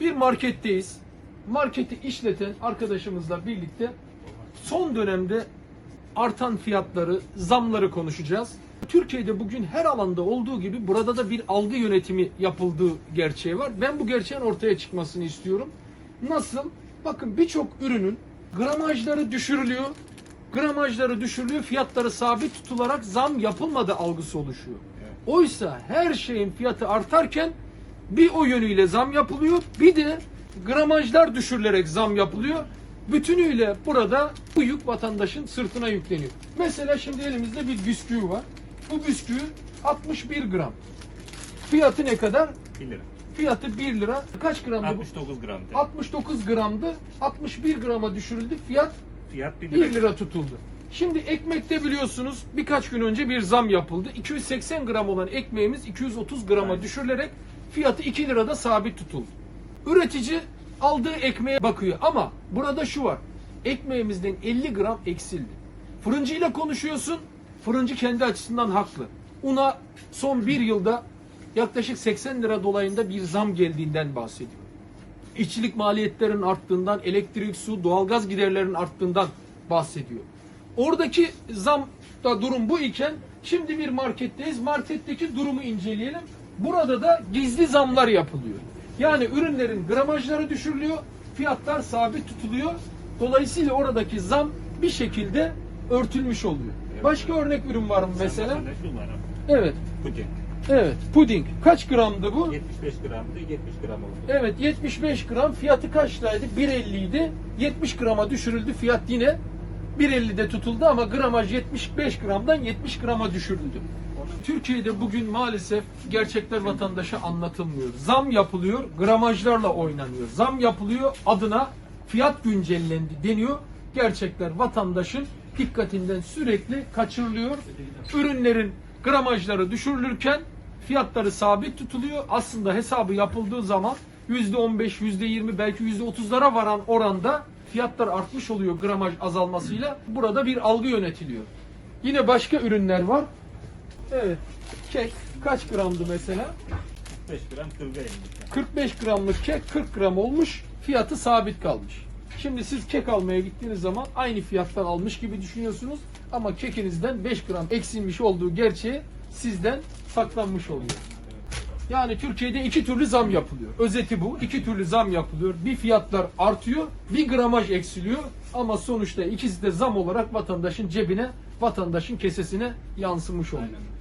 Bir marketteyiz. Marketi işleten arkadaşımızla birlikte son dönemde artan fiyatları, zamları konuşacağız. Türkiye'de bugün her alanda olduğu gibi burada da bir algı yönetimi yapıldığı gerçeği var. Ben bu gerçeğin ortaya çıkmasını istiyorum. Nasıl? Bakın birçok ürünün gramajları düşürülüyor. Gramajları düşürülüyor, fiyatları sabit tutularak zam yapılmadı algısı oluşuyor. Oysa her şeyin fiyatı artarken bir o yönüyle zam yapılıyor, bir de gramajlar düşürülerek zam yapılıyor. Bütünüyle burada bu yük vatandaşın sırtına yükleniyor. Mesela şimdi elimizde bir bisküvi var. Bu bisküvi 61 gram. Fiyatı ne kadar? 1 lira. Fiyatı 1 lira. Kaç gramdı bu? 69 gram. de. 69 gramdı. 61 grama düşürüldü. Fiyat Fiyat 1 1 lira. lira tutuldu. Şimdi ekmekte biliyorsunuz birkaç gün önce bir zam yapıldı. 280 gram olan ekmeğimiz 230 grama Aynen. düşürülerek fiyatı 2 lirada sabit tutuldu. Üretici aldığı ekmeğe bakıyor ama burada şu var. Ekmeğimizden 50 gram eksildi. Fırıncıyla konuşuyorsun. Fırıncı kendi açısından haklı. Una son bir yılda yaklaşık 80 lira dolayında bir zam geldiğinden bahsediyor işçilik maliyetlerinin arttığından, elektrik, su, doğalgaz giderlerinin arttığından bahsediyor. Oradaki zam da durum bu iken şimdi bir marketteyiz. Marketteki durumu inceleyelim. Burada da gizli zamlar yapılıyor. Yani ürünlerin gramajları düşürülüyor, fiyatlar sabit tutuluyor. Dolayısıyla oradaki zam bir şekilde örtülmüş oluyor. Başka örnek ürün var mı mesela? Evet. Puding. Evet. Puding. Kaç gramdı bu? 75 gramdı 70 gram oldu. Evet 75 gram fiyatı kaç liraydı? 1.50 idi. 70 grama düşürüldü. Fiyat yine 1.50'de tutuldu ama gramaj 75 gramdan 70 grama düşürüldü. Türkiye'de bugün maalesef gerçekler vatandaşa anlatılmıyor. Zam yapılıyor, gramajlarla oynanıyor. Zam yapılıyor, adına fiyat güncellendi deniyor. Gerçekler vatandaşın dikkatinden sürekli kaçırılıyor. Ürünlerin gramajları düşürülürken fiyatları sabit tutuluyor. Aslında hesabı yapıldığı zaman %15, %20 belki %30'lara varan oranda fiyatlar artmış oluyor gramaj azalmasıyla. Burada bir algı yönetiliyor. Yine başka ürünler var. Evet. Kek kaç gramdı mesela? 45 gram 40 gram. 45 gramlık kek 40 gram olmuş. Fiyatı sabit kalmış. Şimdi siz kek almaya gittiğiniz zaman aynı fiyattan almış gibi düşünüyorsunuz. Ama kekinizden 5 gram eksilmiş olduğu gerçeği sizden saklanmış oluyor. Yani Türkiye'de iki türlü zam yapılıyor. Özeti bu. İki türlü zam yapılıyor. Bir fiyatlar artıyor, bir gramaj eksiliyor. Ama sonuçta ikisi de zam olarak vatandaşın cebine, vatandaşın kesesine yansımış oluyor. Aynen.